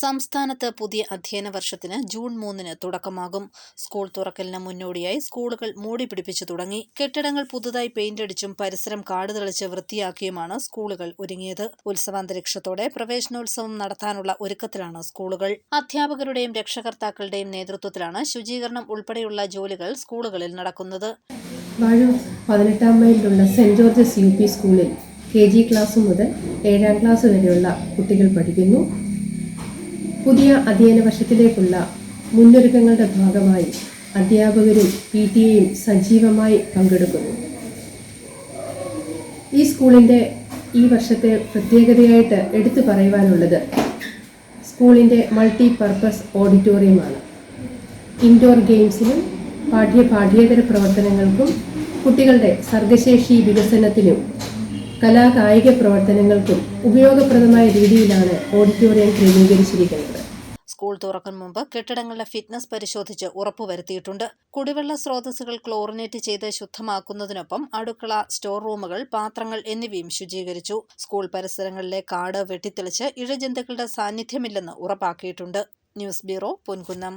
സംസ്ഥാനത്ത് പുതിയ അധ്യയന വർഷത്തിന് ജൂൺ മൂന്നിന് തുടക്കമാകും. സ്കൂൾ തുറക്കലിന് മുന്നോടിയായി സ്കൂളുകൾ മൂടി പിടിപ്പിച്ചു തുടങ്ങി. കെട്ടിടങ്ങൾ പുതുതായി പെയിന്റ് അടിച്ചും പരിസരം കാട് തെളിച്ച് വൃത്തിയാക്കിയുമാണ് സ്കൂളുകൾ ഒരുങ്ങിയത്. ഉത്സവാന്തരീക്ഷത്തോടെ പ്രവേശനോത്സവം നടത്താനുള്ള ഒരുക്കത്തിലാണ് സ്കൂളുകൾ. അധ്യാപകരുടെയും രക്ഷകർത്താക്കളുടെയും നേതൃത്വത്തിലാണ് ശുചീകരണം ഉൾപ്പെടെയുള്ള ജോലികൾ സ്കൂളുകളിൽ നടക്കുന്നത്. പതിനെട്ടാം മൈലിലുള്ള സെന്റ് ജോർജസ് യു പി സ്കൂളിൽ കെ ജി ക്ലാസ് മുതൽ ഏഴാം ക്ലാസ് വരെയുള്ള കുട്ടികൾ പഠിക്കുന്നു. പുതിയ അധ്യയന വർഷത്തിലേക്കുള്ള മുന്നൊരുക്കങ്ങളുടെ ഭാഗമായി അധ്യാപകരും പി ടി എയും സജീവമായി പങ്കെടുക്കുന്നു. ഈ സ്കൂളിന്റെ ഈ വർഷത്തെ പ്രത്യേകതയായിട്ട് എടുത്തു പറയുവാനുള്ളത് സ്കൂളിന്റെ മൾട്ടി പർപ്പസ് ഓഡിറ്റോറിയമാണ്. ഇൻഡോർ ഗെയിംസിനും പാഠ്യ പാഠ്യേതര പ്രവർത്തനങ്ങൾക്കും കുട്ടികളുടെ സർഗശേഷി വികസനത്തിനും കലാകായിക പ്രവർത്തനങ്ങൾക്കും ഉപയോഗപ്രദമായ രീതിയിലാണ് ഓഡിറ്റോറിയം ക്രമീകരിച്ചിരിക്കുന്നത്. സ്കൂൾ തുറക്കും മുമ്പ് കെട്ടിടങ്ങളുടെ ഫിറ്റ്നസ് പരിശോധിച്ച് ഉറപ്പുവരുത്തിയിട്ടുണ്ട്. കുടിവെള്ള സ്രോതസ്സുകൾ ക്ലോറിനേറ്റ് ചെയ്ത് ശുദ്ധമാക്കുന്നതിനൊപ്പം അടുക്കള സ്റ്റോർ റൂമുകൾ പാത്രങ്ങൾ എന്നിവയും ശുചീകരിച്ചു. സ്കൂൾ പരിസരങ്ങളിലെ കാട് വെട്ടിത്തെളിച്ച് ഇഴജന്തുക്കളുടെ സാന്നിധ്യമില്ലെന്ന് ഉറപ്പാക്കിയിട്ടുണ്ട്. News bureau Ponkunnam.